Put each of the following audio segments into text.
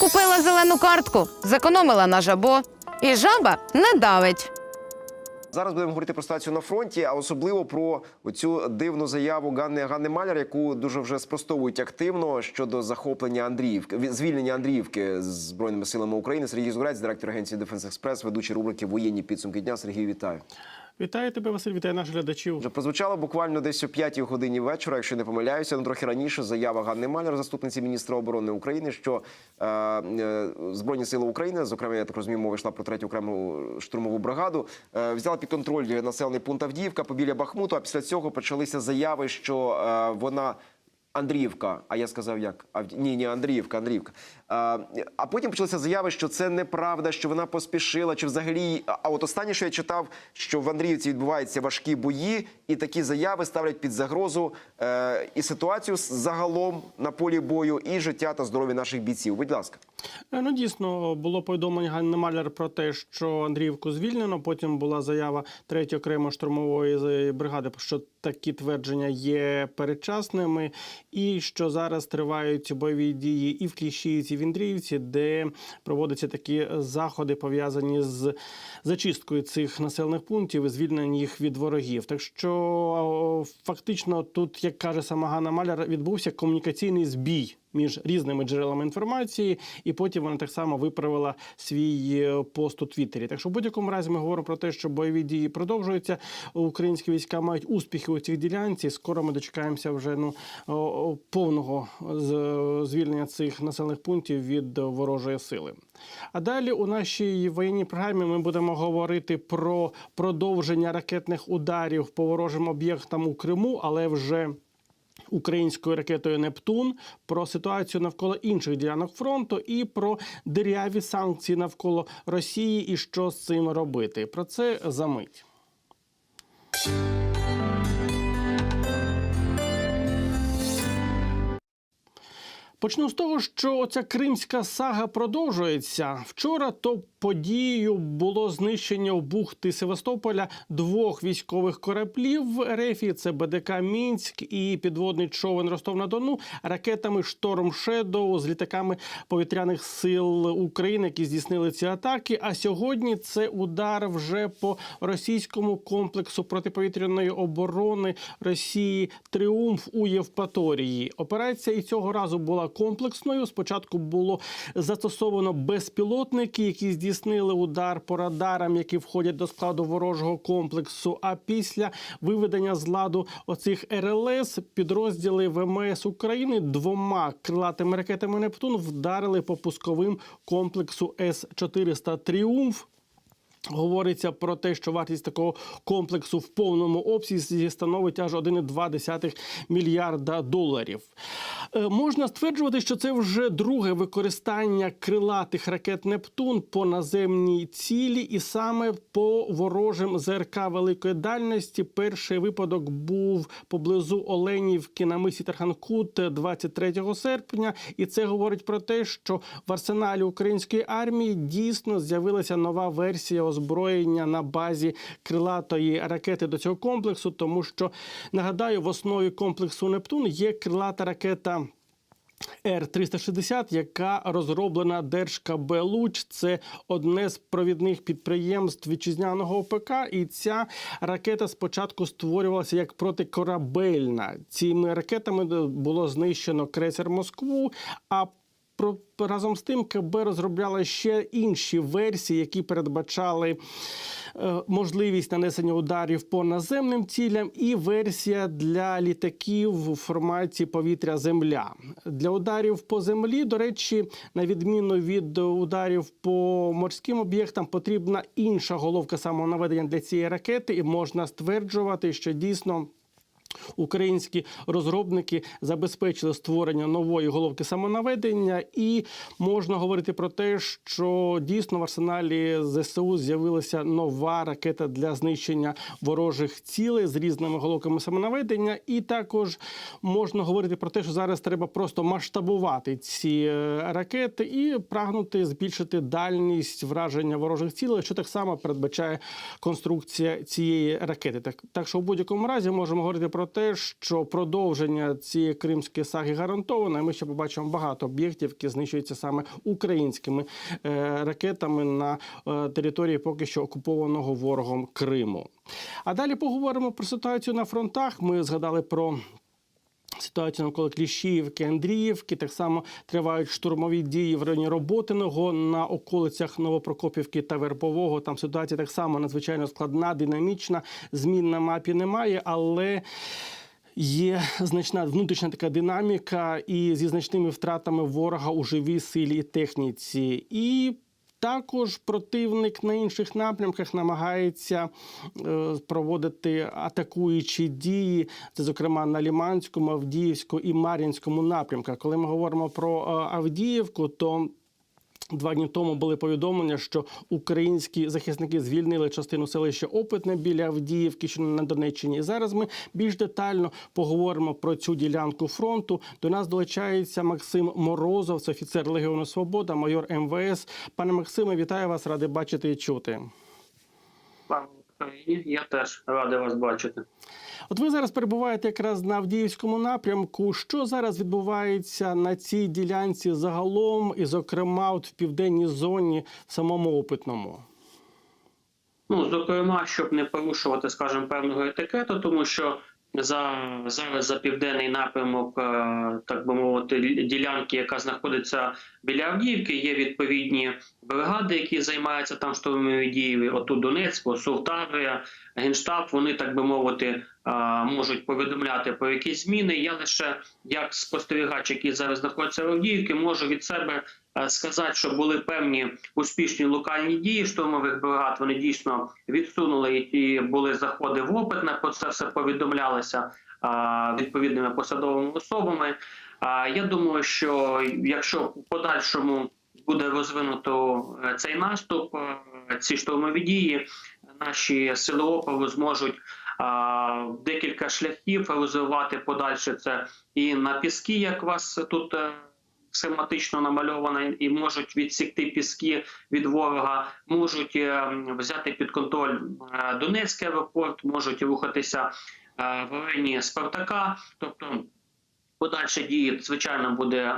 Купила зелену картку, зекономила на жабо, і жаба не давить. Зараз будемо говорити про ситуацію на фронті, а особливо про цю дивну заяву Ганни Ганни Маляр, яку дуже вже спростовують активно щодо захоплення Андріївки, ві- звільнення Андріївки з збройними силами України. Сергій Зурець, директор агенції Дефенс Експрес, ведучий рубрики Воєнні підсумки дня. Сергій, вітаю. Вітаю тебе, Василь, вітаю наших глядачів. Вже прозвучало буквально десь о 5 годині вечора, якщо не помиляюся, ну трохи раніше заява Ганни Маляр, заступниці міністра оборони України, що е, е, збройні сили України, зокрема, я так розумію, мова йшла про третю окрему штурмову бригаду, е, взяла під контроль населений пункт Авдіївка побіля Бахмуту. А після цього почалися заяви, що е, вона. Андріївка, а я сказав як? Ні, ні, Андріївка, Андріївка. А, потім почалися заяви, що це неправда, що вона поспішила, чи взагалі. А от останнє, що я читав, що в Андріївці відбуваються важкі бої, і такі заяви ставлять під загрозу е, і ситуацію загалом на полі бою, і життя та здоров'я наших бійців. Будь ласка. Е, Ну дійсно було повідомлення Ганни Маляр про те, що Андріївку звільнено. Потім була заява третьої окремої штурмової бригади, що такі твердження є передчасними, і що зараз тривають бойові дії і в Кліщіївці, і в Індріївці, де проводяться такі заходи пов'язані з зачисткою цих населених пунктів і звільненням їх від ворогів. Так що фактично тут, як каже сама Ганна Маляр, відбувся комунікаційний збій між різними джерелами інформації, і потім вона так само виправила свій е, пост у Твіттері. Так що в будь-якому разі ми говоримо про те, що бойові дії продовжуються. Українські війська мають успіхи у цих ділянці. Скоро ми дочекаємося вже ну повного звільнення цих населених пунктів від ворожої сили. А далі у нашій воєнній програмі ми будемо говорити про продовження ракетних ударів по ворожим об'єктам у Криму, але вже українською ракетою Нептун, про ситуацію навколо інших ділянок фронту і про диряві санкції навколо Росії і що з цим робити. Про це за мить. Почну з того, що ця кримська сага продовжується. Вчора то подією було знищення у бухти Севастополя двох військових кораблів РФ. Це БДК Мінськ і підводний човен Ростов на Дону ракетами Шторм Шедоу з літаками повітряних сил України, які здійснили ці атаки. А сьогодні це удар вже по російському комплексу протиповітряної оборони Росії Тріумф у Євпаторії. Операція і цього разу була комплексною. Спочатку було застосовано безпілотники, які здійснили удар по радарам, які входять до складу ворожого комплексу. А після виведення з ладу оцих РЛС підрозділи ВМС України двома крилатими ракетами Нептун вдарили по пусковим комплексу С 400 Тріумф. Говориться про те, що вартість такого комплексу в повному обсязі становить аж 1,2 мільярда доларів. Е, Можна стверджувати, що це вже друге використання крилатих ракет Нептун по наземній цілі, і саме по ворожим ЗРК великої дальності. Перший випадок був поблизу Оленівки на мисі Тарханкут 23 серпня, і це говорить про те, що в арсеналі української армії дійсно з'явилася нова версія озброєння на базі крилатої ракети до цього комплексу, тому що нагадаю, в основі комплексу Нептун є крилата ракета. Р-360, яка розроблена Держкаб Луч. Це одне з провідних підприємств вітчизняного ОПК. І ця ракета спочатку створювалася як протикорабельна. Цими ракетами було знищено крейсер Москву. А про разом з тим КБ розробляла ще інші версії, які передбачали е, можливість нанесення ударів по наземним цілям, і версія для літаків у форматі повітря-земля. Для ударів по землі, до речі, на відміну від ударів по морським об'єктам, потрібна інша головка самонаведення для цієї ракети, і можна стверджувати, що дійсно. Українські розробники забезпечили створення нової головки самонаведення, і можна говорити про те, що дійсно в арсеналі ЗСУ з'явилася нова ракета для знищення ворожих цілей з різними головками самонаведення. І також можна говорити про те, що зараз треба просто масштабувати ці е, ракети і прагнути збільшити дальність враження ворожих цілей, що так само передбачає конструкція цієї ракети. Так, так що в будь-якому разі можемо говорити про про те, що продовження цієї кримської саги гарантовано. Ми ще побачимо багато об'єктів, які знищуються саме українськими е, ракетами на е, території поки що окупованого ворогом Криму. А далі поговоримо про ситуацію на фронтах. Ми згадали про. Ситуацію навколо Кліщіївки, Андріївки. Так само тривають штурмові дії в районі Роботиного на околицях Новопрокопівки та Вербового. Там ситуація так само надзвичайно складна, динамічна. Змін на мапі немає, але. Є значна внутрішня така динаміка і зі значними втратами ворога у живій силі і техніці. І також противник на інших напрямках намагається е, проводити атакуючі дії, це зокрема на Ліманському, Авдіївському і Мар'їнському напрямках. Коли ми говоримо про е, Авдіївку, то Два дні тому були повідомлення, що українські захисники звільнили частину селища Опитне біля Авдіївки, що на Донеччині. І зараз ми більш детально поговоримо про цю ділянку фронту. До нас долучається Максим Морозов, це офіцер Легіону Свобода, майор МВС. Пане Максиме, вітаю вас, радий бачити і чути. Україні! Я теж радий вас бачити. От ви зараз перебуваєте якраз на Авдіївському напрямку. Що зараз відбувається на цій ділянці загалом, і, зокрема, от в південній зоні в самому опитному? Ну, зокрема, щоб не порушувати, скажімо, певного етикету, тому що за зараз за південний напрямок, е, так би мовити, ділянки, яка знаходиться біля Авдіївки, є відповідні бригади, які займаються там штурмовими діями. Отут Донецьк, Совтавія, Генштаб. Вони так би мовити е, можуть повідомляти про якісь зміни. Я лише як спостерігач, який зараз знаходиться в Авдіївці, можу від себе сказати, що були певні успішні локальні дії штурмових бригад. Вони дійсно відсунули і були заходи в опитне. Про це все повідомлялося е, відповідними посадовими особами. А я думаю, що якщо в подальшому буде розвинуто е, цей наступ, е, ці штурмові дії, наші сили опору зможуть декілька шляхів розвивати подальше це і на піски, як вас тут е, схематично намальовано, і можуть відсікти піски від ворога, можуть е, взяти під контроль е, Донецький аеропорт, можуть рухатися е, в районі Спартака, тобто. Подальші дії, звичайно, буде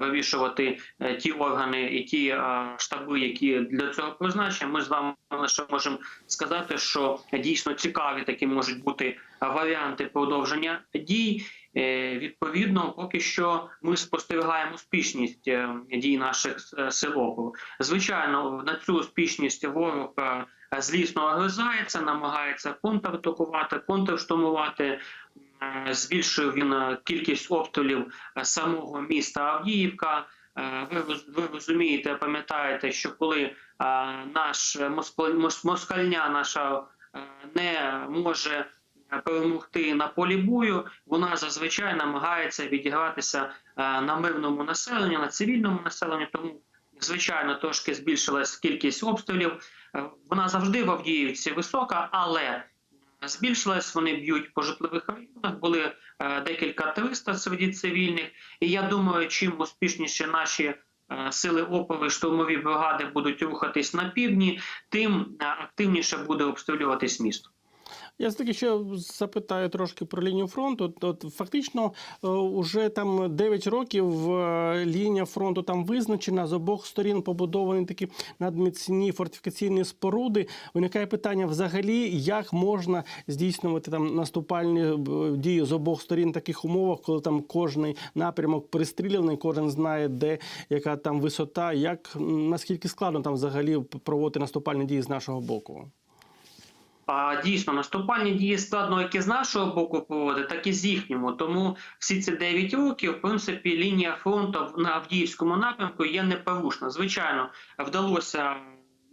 вирішувати ті органи і ті штаби, які для цього призначені. Ми з вами лише можемо сказати, що дійсно цікаві такі можуть бути варіанти продовження дій. Е, Відповідно, поки що ми спостерігаємо успішність е, дій наших е, сил опору. Звичайно, на цю успішність ворог злісно огризається, намагається контратакувати, контрштурмувати. Збільшив він кількість обстрілів самого міста Авдіївка. Ви, ви розумієте, пам'ятаєте, що коли наш москаль- москальня наша не може перемогти на полі бою, вона зазвичай намагається відігратися е, на мирному населенні, на цивільному населенні. Тому, звичайно, трошки збільшилась кількість обстрілів. Е, Вона завжди в Авдіївці висока, але збільшилась. Вони б'ють по житлових районах. Були е, декілька 300 серед цивільних. І я думаю, чим успішніше наші е, сили опори, штурмові бригади будуть рухатись на півдні, тим е, активніше буде обстрілюватись місто. Я все таки ще запитаю трошки про лінію фронту. От, фактично, е, уже там 9 років е, лінія фронту там визначена. З обох сторін побудовані такі надміцні фортифікаційні споруди. Виникає питання взагалі, як можна здійснювати там наступальні е, дії з обох сторін в таких умовах, коли там кожний напрямок пристріляний, кожен знає, де яка там висота, як наскільки складно там взагалі проводити наступальні дії з нашого боку. А дійсно наступальні дії складно як і з нашого боку проводити, так і з їхнього. Тому всі ці 9 років, в принципі, лінія фронту на Авдіївському напрямку є непорушна. Звичайно, вдалося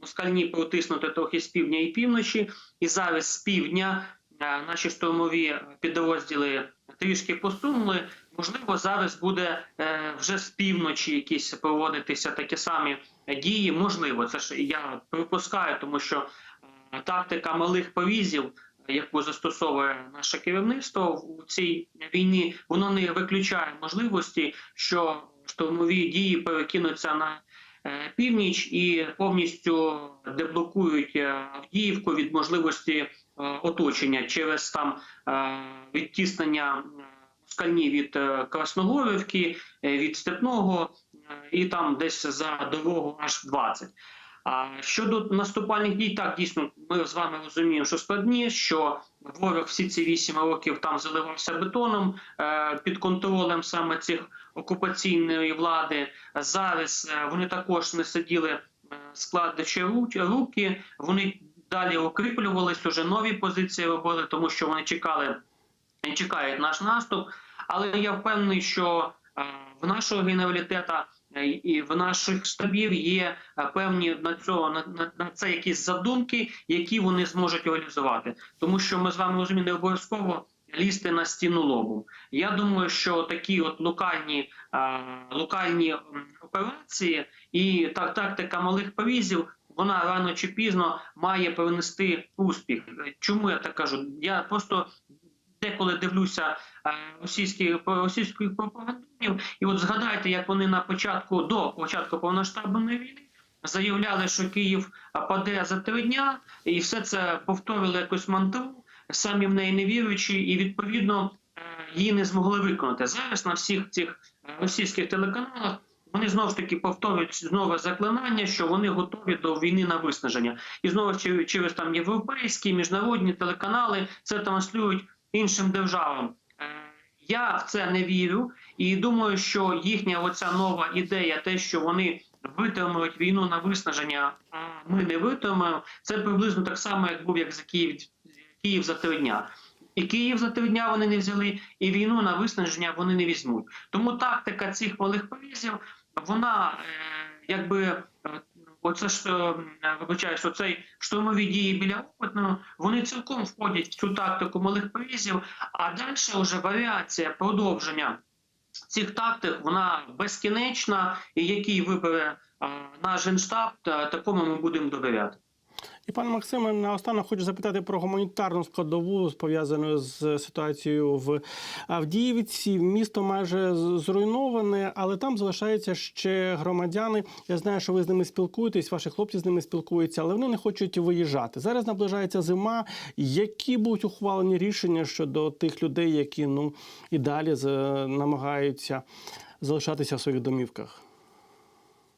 москальні протиснути трохи з півдня і півночі, і зараз з півдня е, наші штурмові підрозділи трішки посунули. Можливо, зараз буде е, вже з півночі якісь проводитися такі самі дії. Можливо, це ж я припускаю, тому що тактика малих повізів, яку застосовує наше керівництво у цій війні, воно не виключає можливості, що штурмові дії перекинуться на е, північ і повністю деблокують е, Авдіївку від можливості е, оточення через там відтіснення москальні від Красногорівки, від Степного і там десь за дорогу аж 20. А щодо наступальних дій, так дійсно ми з вами розуміємо, що складні, що ворог всі ці вісім років там заливався бетоном е, під контролем саме цих окупаційної влади. Зараз е, вони також не сиділи е, складачи ру- руки. Вони далі укріплювались, уже нові позиції робили, тому що вони чекали чекають наш наступ. Але я впевнений, що в нашого генералітета і в наших штабів є е, певні на цього на, на, це якісь задумки, які вони зможуть реалізувати. Тому що ми з вами розуміємо, не обов'язково лізти на стіну лобом. Я думаю, що такі от локальні, е, локальні операції і так, тактика малих повізів. Вона рано чи пізно має принести успіх. Чому я так кажу? Я просто деколи дивлюся е, російські російських пропагандистів, і от згадайте, як вони на початку до початку повноштабної війни заявляли, що Київ паде за три дня, і все це повторили якусь мантру, самі в неї не віруючи, і відповідно е, її не змогли виконати. Зараз на всіх цих е, російських телеканалах. Вони знову ж таки повторюють знову заклинання, що вони готові до війни на виснаження, і знову через там європейські міжнародні телеканали це транслюють іншим державам. Я в це не вірю, і думаю, що їхня оця нова ідея, те, що вони витримують війну на виснаження, ми не витримаємо, це приблизно так само, як був як за Київ Київ за три дня. І Київ за три дня вони не взяли, і війну на виснаження вони не візьмуть. Тому тактика цих малих повізів, вона е, якби оце ж е, вибачаюсь, оцей штурмові дії біля опитного, вони цілком входять в цю тактику малих повізів, а далі вже варіація продовження цих тактик, вона безкінечна, і який вибере е, наш генштаб, та такому ми будемо довіряти. І пане Максиме, наостанок хочу запитати про гуманітарну складову, пов'язану з ситуацією в Авдіївці. Місто майже зруйноване, але там залишаються ще громадяни. Я знаю, що ви з ними спілкуєтесь, ваші хлопці з ними спілкуються, але вони не хочуть виїжджати. Зараз наближається зима. Які будуть ухвалені рішення щодо тих людей, які ну і далі з- намагаються залишатися в своїх домівках?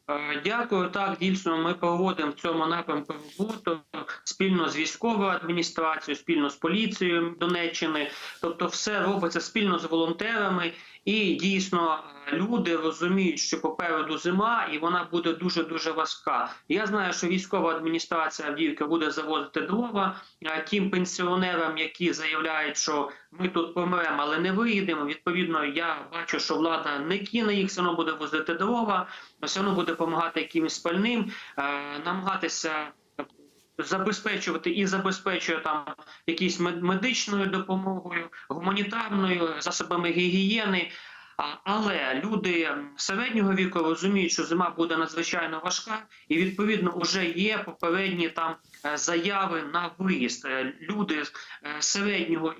Е, Дякую. Так, дійсно, ми проводимо в цьому напрямку роботу спільно з військовою адміністрацією, спільно з поліцією Донеччини. Тобто, все робиться спільно з волонтерами, і дійсно е, люди розуміють, що попереду зима, і вона буде дуже дуже важка. Я знаю, що військова адміністрація Авдіївки буде завозити дрова тим пенсіонерам, які заявляють, що ми тут помремо, але не виїдемо. Відповідно, я бачу, що влада не кине їх, все одно буде возити дрова, все одно буде допомагати якимось спальним, е, намагатися забезпечувати і забезпечує там якісь мед- медичною допомогою, гуманітарною засобами гігієни. Але люди середнього віку розуміють, що зима буде надзвичайно важка, і відповідно вже є попередні там е, заяви на виїзд. Е, Люди е, середнього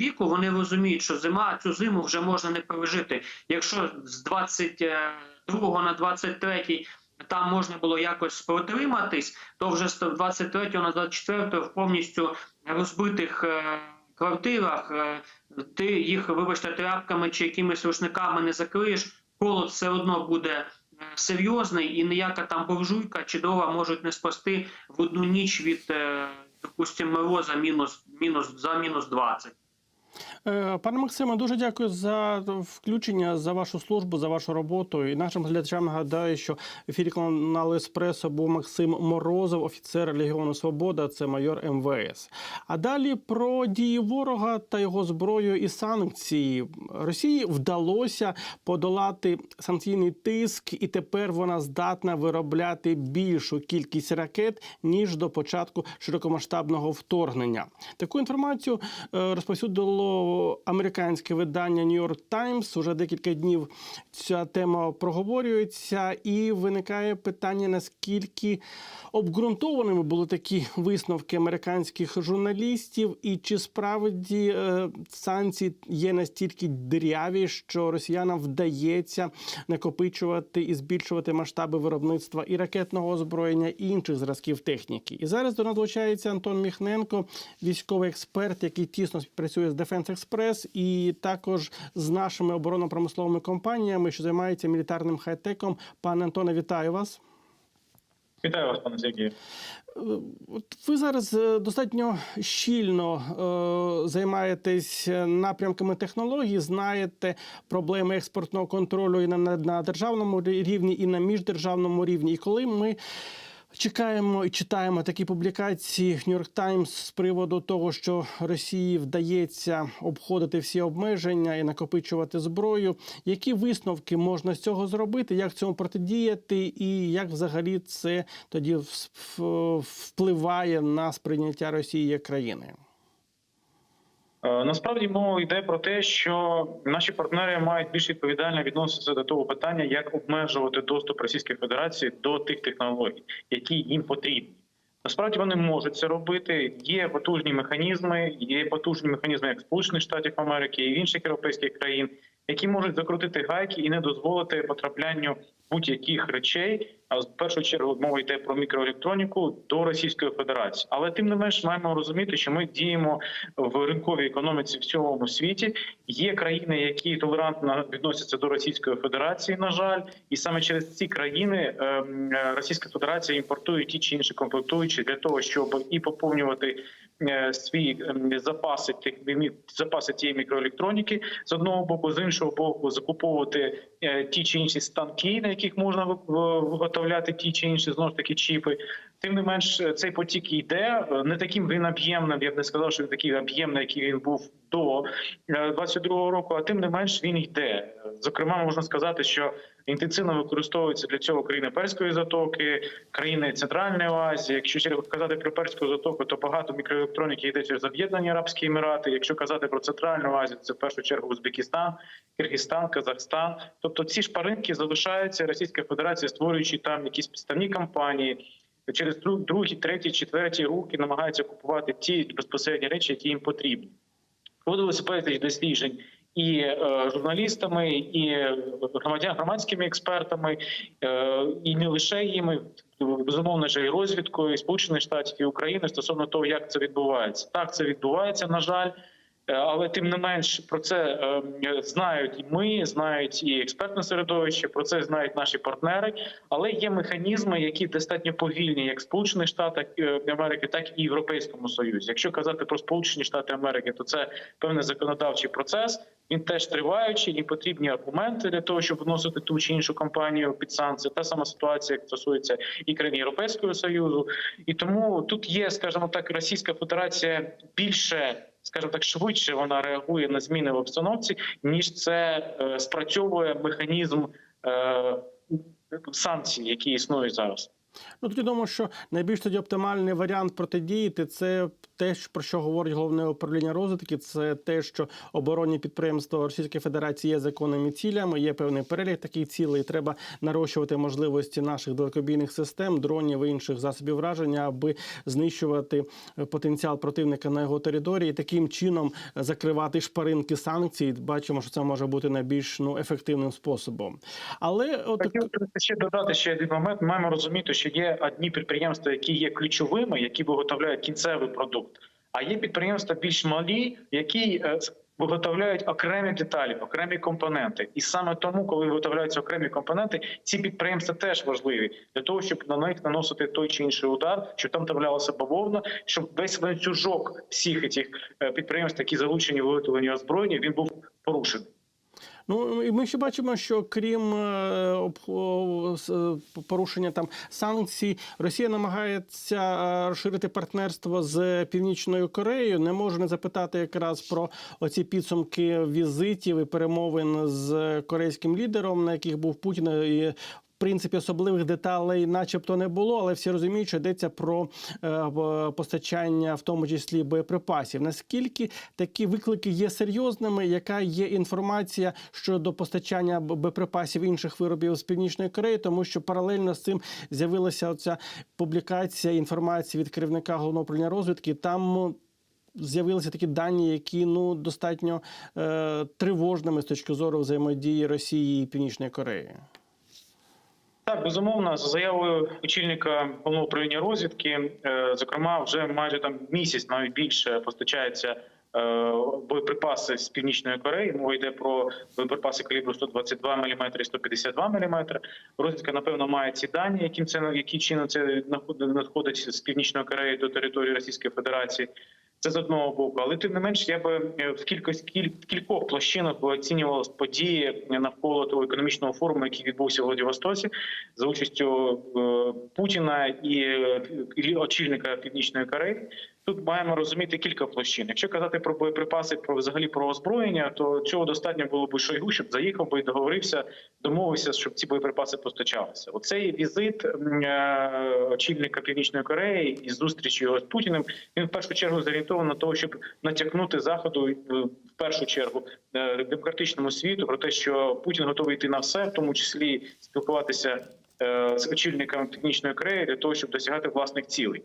віку вони розуміють, що зима цю зиму вже можна не пережити. Якщо з 22 на 23 там можна було якось протриматись, то вже з 23 на 24 в повністю розбитих е, квартирах е, ти їх, вибачте, тряпками чи якимись рушниками не закриєш, холод все одно буде е, серйозний, і ніяка там буржуйка чи дрова можуть не спасти в одну ніч від, допустимо, мороза мінус, мінус, за мінус 20. Е, Пане Максиме, дуже дякую за включення, за вашу службу, за вашу роботу. І нашим глядачам нагадаю, що в ефірі каналу Еспресо був Максим Морозов, офіцер Легіону Свобода, це майор МВС. А далі про дії ворога та його зброю і санкції. Росії вдалося подолати санкційний тиск, і тепер вона здатна виробляти більшу кількість ракет ніж до початку широкомасштабного вторгнення. Таку інформацію е, розповсюдило американське видання New York Times. Уже декілька днів ця тема проговорюється, і виникає питання, наскільки обґрунтованими були такі висновки американських журналістів, і чи справді е, санкції є настільки диряві, що росіянам вдається накопичувати і збільшувати масштаби виробництва і ракетного озброєння, і інших зразків техніки. І зараз до нас долучається Антон Міхненко, військовий експерт, який тісно співпрацює з Defense Express і також з нашими оборонно-промисловими компаніями, що займаються мілітарним хай-теком. Пане Антоне, вітаю вас. Вітаю вас, пане Сергію. От ви зараз е, достатньо щільно е, займаєтесь напрямками технологій, знаєте проблеми експортного контролю і на, на державному рівні, і на міждержавному рівні. І коли ми чекаємо і читаємо такі публікації York Times з приводу того, що Росії вдається обходити всі обмеження і накопичувати зброю, які висновки можна з цього зробити, як цьому протидіяти, і як взагалі це тоді впливає на сприйняття Росії як країни? Е, Насправді мова йде про те, що наші партнери мають більш відповідально відноситися до того питання, як обмежувати доступ Російської Федерації до тих технологій, які їм потрібні. Насправді вони можуть це робити. Є потужні механізми, є потужні механізми як Сполучених Штатів Америки і інших європейських країн, які можуть закрутити гайки і не дозволити потраплянню будь-яких речей. А в першу чергу мова йде про мікроелектроніку до Російської Федерації. Але тим не менш маємо розуміти, що ми діємо в ринковій економіці в цілому світі. Є країни, які толерантно відносяться до Російської Федерації, на жаль, і саме через ці країни ем, е, Російська Федерація імпортує ті чи інші комплектуючі для того, щоб і поповнювати е, свій ем, запаси тих запаси тієї мікроелектроніки з одного боку, з іншого боку, закуповувати ті чи інші станки, на яких можна виготовляти ті чи інші знову ж таки чіпи. Тим не менш, е, цей потік йде е, не таким він об'ємним. Я б не сказав, що він такий об'ємний, який він був до е, 22-го року. А тим не менш він йде. Зокрема, можна сказати, що інтенсивно використовуються для цього країни Перської затоки, країни Центральної Азії. Якщо казати про Перську затоку, то багато мікроелектроніки йде через Об'єднані Арабські Емірати. Якщо казати про Центральну Азію, це в першу чергу Узбекистан, Киргизстан, Казахстан. Тобто ці шпаринки залишаються Російська Федерація, створюючи там якісь підставні компанії. Через другі, треті, четверті руки намагаються купувати ті безпосередні речі, які їм потрібні. Проводилося безліч досліджень і е, журналістами, і громадян громадськими експертами, е, і не лише їми, безумовно ж і розвідкою і Сполучених Штатів і України стосовно того, як це відбувається. Так, це відбувається, на жаль. Е, Але тим не менш про це е, знають і ми, знають і експертне середовище. Про це знають наші партнери. Але є механізми, які достатньо повільні, як Сполучених Штатах е, Америки, так і Європейському Союзі. Якщо казати про Сполучені Штати Америки, то це певний законодавчий процес. Він теж триваючий, і потрібні аргументи для того, щоб вносити ту чи іншу компанію під санкції. Та сама ситуація як стосується і країн Європейського союзу, і тому тут є, скажімо так, Російська Федерація більше. Скажімо так, швидше вона реагує на зміни в обстановці, ніж це е, спрацьовує механізм е, санкцій, які існують зараз. Ну тоді думаю, що найбільш тоді оптимальний варіант протидіяти це те, про що говорить головне управління розвитки. Це те, що оборонні підприємства Російської Федерації є законними цілями, є певний перелік таких цілей. Треба нарощувати можливості наших далекобійних систем, дронів і інших засобів враження, аби знищувати е, потенціал противника на його території, таким чином е, закривати шпаринки санкцій. Бачимо, що це може бути найбільш ну ефективним способом. Але от ще додати ще один момент. Маємо розуміти, що є одні підприємства, які є ключовими, які виготовляють кінцевий продукт. А є підприємства більш малі, які е, виготовляють окремі деталі, окремі компоненти. І саме тому, коли виготовляються окремі компоненти, ці підприємства теж важливі для того, щоб на них наносити той чи інший удар, щоб там траплялася бавовна, щоб весь ланцюжок всіх цих підприємств, які залучені в виготовлення озброєння, він був порушений. Ну і ми ще бачимо, що крім е, е, порушення там санкцій, Росія намагається е, розширити партнерство з Північною Кореєю. Не можу не запитати якраз про оці підсумки візитів і перемовин з корейським лідером, на яких був Путін і принципі особливих деталей, начебто, не було, але всі розуміють, що йдеться про е, постачання, в тому числі боєприпасів. Наскільки такі виклики є серйозними? Яка є інформація щодо постачання боєприпасів інших виробів з північної Кореї? Тому що паралельно з цим з'явилася оця публікація інформації від керівника головного управління розвідки. Там з'явилися такі дані, які ну достатньо е, тривожними з точки зору взаємодії Росії і Північної Кореї. Так, безумовно, за заявою очільника головного управління розвідки, е, зокрема, вже майже там місяць, навіть більше постачається. е, Боєприпаси з північної Кореї мова йде про боєприпаси калібру 122 мм і 152 мм. Розвідка напевно має ці дані, яким це які чином це надходить з північної Кореї до території Російської Федерації. Це з одного боку, але тим не менш, я би е, в кількості кіль, кількох площинах оцінював події навколо того економічного форуму, який відбувся в Владивостоці, за участю е, Путіна е, і очільника Північної Кореї. Тут маємо розуміти кілька площин. Якщо казати про боєприпаси, про взагалі про озброєння, то цього достатньо було б Шойгу, щоб заїхав би і договорився, домовився, щоб ці боєприпаси постачалися. Оцей візит е, очільника Північної Кореї і зустріч його з Путіним. Він в першу чергу зорієнтований на того, щоб натякнути заходу е, в першу чергу е, демократичному світу про те, що Путін готовий йти на все, в тому числі спілкуватися з очільниками Північної Кореї для того, щоб досягати власних цілей.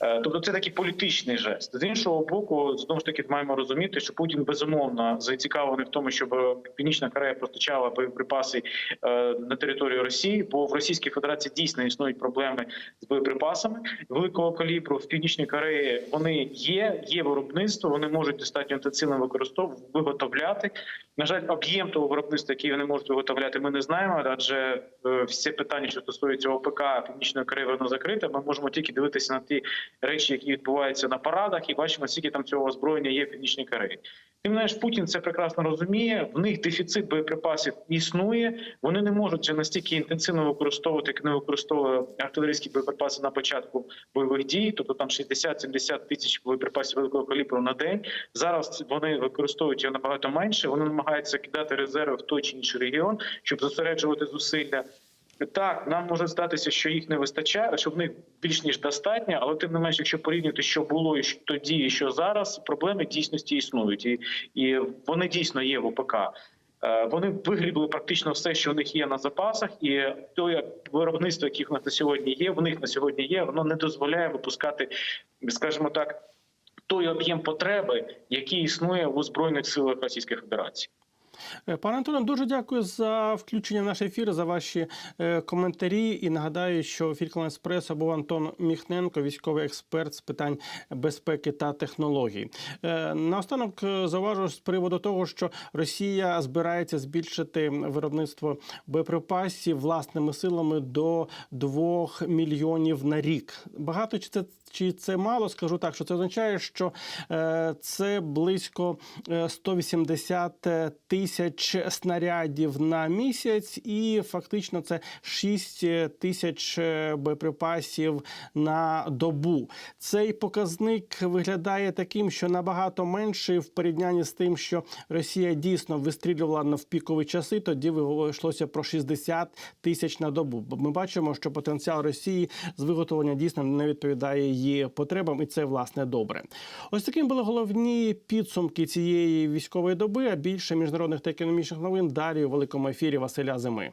Е, Тобто це такий політичний жест. З іншого боку, знову ж таки маємо розуміти, що Путін безумовно зацікавлений в тому, щоб Північна Корея постачала боєприпаси е, на територію Росії, бо в Російській Федерації дійсно існують проблеми з боєприпасами великого калібру. В Північній Кореї вони є, є виробництво, вони можуть достатньо інтенсивно використовувати виготовляти. На жаль, об'єм того виробництва, який вони можуть виготовляти, ми не знаємо, адже е, всі питання, що стосуються ОПК Північної Кореї, воно закрите. Ми можемо тільки дивитися на ті речі, які відбуваються на парадах, і бачимо, скільки там цього озброєння є в Північній Кореї. Тим не менш, Путін це прекрасно розуміє. В них дефіцит боєприпасів існує. Вони не можуть вже настільки інтенсивно використовувати, як не використовували артилерійські боєприпаси на початку бойових дій, тобто там 60-70 тисяч боєприпасів великого калібру на день. Зараз вони використовують його набагато менше. Вони намагаються кидати резерви в той чи інший регіон, щоб зосереджувати зусилля. Так, нам може здатися, що їх не вистачає, що в них більш ніж достатньо, але тим не менш, якщо порівняти, що було і що тоді, і що зараз, проблеми дійсності існують, і, і вони дійсно є в ОПК. Е, Вони вигрібли практично все, що в них є на запасах, і те виробництво, яке в них на сьогодні є, в них на сьогодні є, воно не дозволяє випускати, скажімо так, той об'єм потреби, який існує у збройних силах Російської Федерації. Е, Пане Антоне, дуже дякую за включення в наш ефір, за ваші е, коментарі. І нагадаю, що ефір Еспресо був Антон Міхненко, військовий експерт з питань безпеки та технологій. Е, Наостанок зауважу з приводу того, що Росія збирається збільшити виробництво боєприпасів власними силами до 2 мільйонів на рік. Багато чи це чи це мало? Скажу так, що це означає, що е, це близько е, 180 тисяч снарядів на місяць, і фактично це 6 тисяч е, боєприпасів на добу. Цей показник виглядає таким, що набагато менший в порівнянні з тим, що Росія дійсно вистрілювала в пікові часи. Тоді йшлося про 60 тисяч на добу. Ми бачимо, що потенціал Росії з виготовлення дійсно не відповідає її потребам, і це власне добре. Ось таким були головні підсумки цієї військової доби. А більше міжнародних та економічних новин далі у великому ефірі Василя Зими.